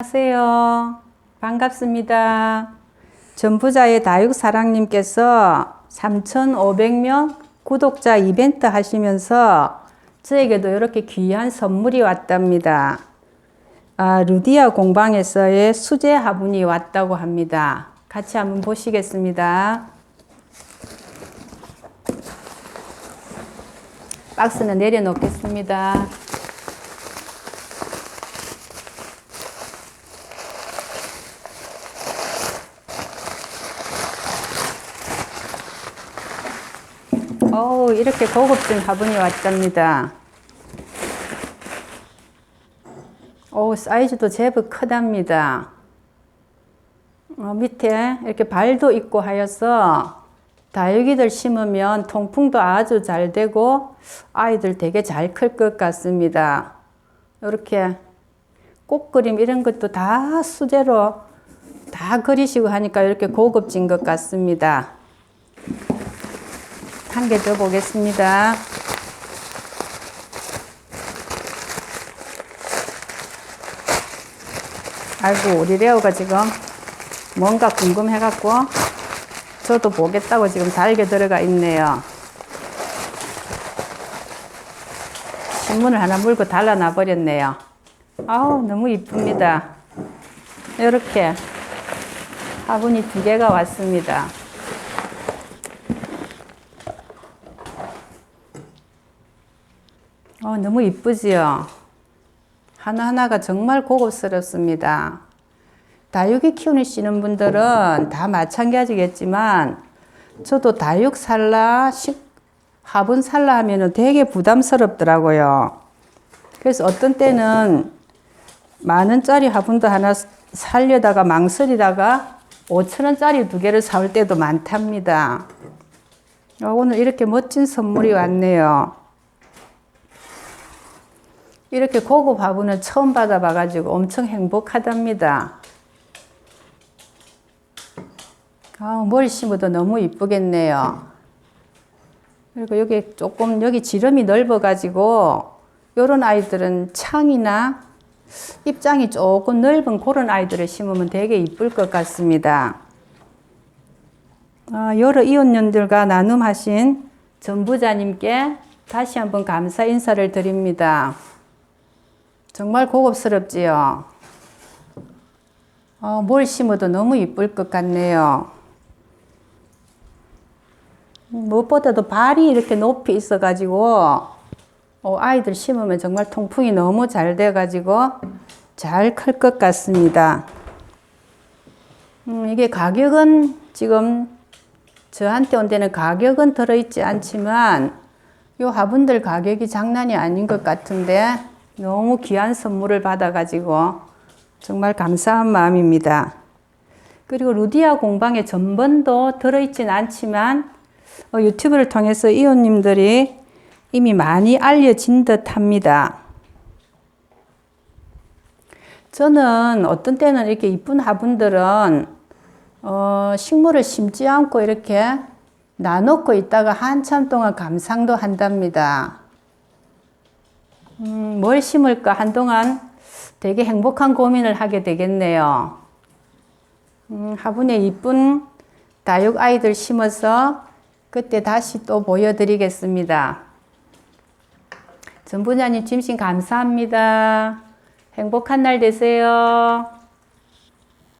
안녕하세요. 반갑습니다. 전부자의 다육사랑님께서 3,500명 구독자 이벤트 하시면서 저에게도 이렇게 귀한 선물이 왔답니다. 아, 루디아 공방에서의 수제 화분이 왔다고 합니다. 같이 한번 보시겠습니다. 박스는 내려놓겠습니다. 어우, 이렇게 고급진 화분이 왔답니다. 어우, 사이즈도 제법 크답니다. 어, 밑에 이렇게 발도 있고 하여서 다육이들 심으면 통풍도 아주 잘 되고 아이들 되게 잘 클 것 같습니다. 이렇게 꽃 그림 이런 것도 다 수제로 다 그리시고 하니까 이렇게 고급진 것 같습니다. 한 개 더 보겠습니다. 아이고, 우리 레오가 지금 뭔가 궁금해갖고 저도 보겠다고 지금 달게 들어가 있네요. 신문을 하나 물고 달라놔 버렸네요. 아우, 너무 이쁩니다. 이렇게 화분이 두 개가 왔습니다. 어, 너무 이쁘지요? 하나하나가 정말 고급스럽습니다. 다육이 키우시는 분들은 다 마찬가지겠지만, 저도 다육 살라, 식, 화분 살라 하면은 되게 부담스럽더라고요. 그래서 어떤 때는 만 원짜리 화분도 하나 살려다가 망설이다가 5천 원짜리 두 개를 사올 때도 많답니다. 어, 오늘 이렇게 멋진 선물이 왔네요. 이렇게 고급 화분은 처음 받아봐가지고 엄청 행복하답니다. 아, 머리 심어도 너무 이쁘겠네요. 그리고 여기 조금 여기 지름이 넓어가지고 요런 아이들은 창이나 입장이 조금 넓은 그런 아이들을 심으면 되게 이쁠 것 같습니다. 아, 여러 이웃년들과 나눔하신 전부자님께 다시 한번 감사 인사를 드립니다. 정말 고급스럽지요. 어, 뭘 심어도 너무 이쁠 것 같네요. 무엇보다도 발이 이렇게 높이 있어가지고 어, 아이들 심으면 정말 통풍이 너무 잘 돼가지고 잘 클 것 같습니다. 음, 이게 가격은 지금 저한테 온 데는 가격은 들어있지 않지만 이 화분들 가격이 장난이 아닌 것 같은데 너무 귀한 선물을 받아가지고 정말 감사한 마음입니다. 그리고 루디아 공방에 전번도 들어있진 않지만 어, 유튜브를 통해서 이웃님들이 이미 많이 알려진 듯 합니다. 저는 어떤 때는 이렇게 이쁜 화분들은 어, 식물을 심지 않고 이렇게 놔놓고 있다가 한참 동안 감상도 한답니다. 음, 뭘 심을까 한동안 되게 행복한 고민을 하게 되겠네요. 음, 화분에 이쁜 다육 아이들 심어서 그때 다시 또 보여드리겠습니다. 전부자님 짐신 감사합니다. 행복한 날 되세요.